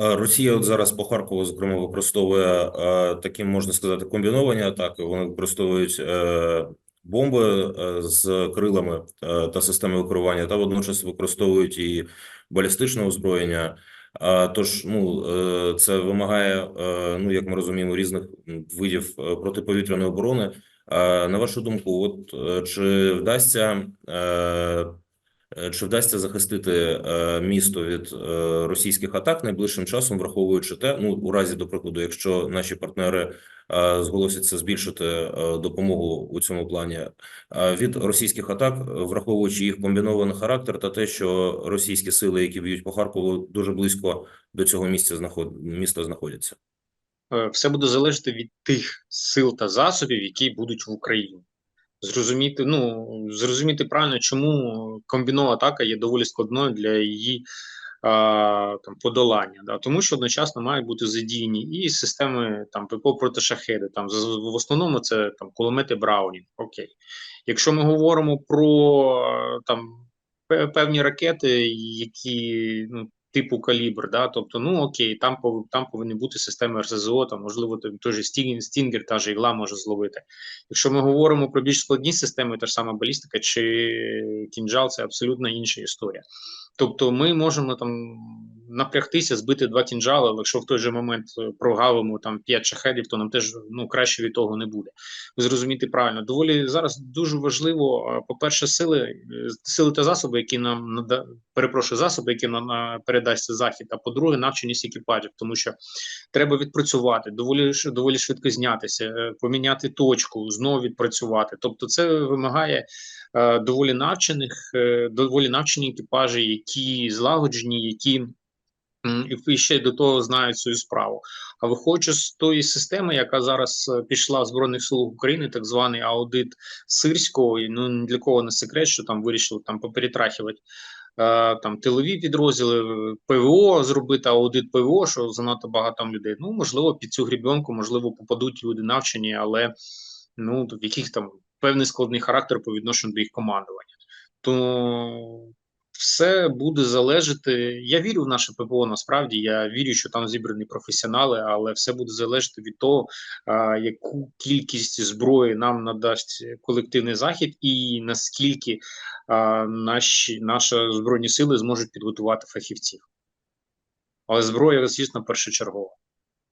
Е, Росія от зараз по Харкову, зокрема, використовує е, такі, можна сказати, комбіновані атаки. Вони використовують е, бомби з крилами та системи керування, та водночас використовують і балістичне озброєння. Тож, ну це вимагає, ну як ми розуміємо, різних видів протиповітряної оборони. На вашу думку, от чи вдасться чи вдасться захистити е, місто від е, російських атак найближчим часом, враховуючи те, ну у разі до прикладу, якщо наші партнери е, зголосяться збільшити е, допомогу у цьому плані е, від російських атак, е, враховуючи їх комбінований характер та те, що російські сили, які б'ють по Харкову, дуже близько до цього місця знаход... міста знаходяться. Е, Все буде залежати від тих сил та засобів, які будуть в Україні. Зрозуміти, ну зрозуміти правильно, чому комбінована атака є доволі складною для її а, там подолання. Да? Тому що одночасно мають бути задіяні і системи там ППО проти шахеди. Там в основному це там кулемети Браунінг. Окей. Якщо ми говоримо про там певні ракети, які ну. Типу калібр, да, тобто, ну окей, там там повинні бути системи РСЗО, там можливо там той же Стінгер, та ж ігла може зловити. Якщо ми говоримо про більш складні системи, та ж сама балістика чи кінжал, це абсолютно інша історія. Тобто, ми можемо там напрягтися, збити два кінжали, але якщо в той же момент е, прогавимо там п'ять шахедів, то нам теж ну краще від того не буде. Ви зрозумієте правильно. Доволі зараз дуже важливо, е, по-перше, сили, е, сили та засоби, які нам нада перепрошую, засоби, які нам передасть захід. А по-друге, навченість екіпажів, тому що треба відпрацювати, доволі доволі швидко знятися, поміняти точку, знову відпрацювати. Тобто, це вимагає доволі навчених, доволі навчені екіпажі, які злагоджені, які і ще до того знають свою справу. А виходячи з тої системи, яка зараз е, пішла в збройних сил України, так званий аудит сирського, і ну ні для кого не секрет, що там вирішили там поперетрахувати е, там тилові підрозділи, е, ПВО зробити аудит ПВО, що занадто багато людей. Ну можливо, під цю грібенку, можливо, попадуть люди навчені, але ну в яких там певний складний характер по відношенню до їх командування. То все буде залежати. Я вірю в наше ППО. Насправді я вірю, що там зібрані професіонали, але все буде залежати від того, а, яку кількість зброї нам надасть колективний захід, і наскільки а, наші наші збройні сили зможуть підготувати фахівців. Але зброя, звісно, першочергова.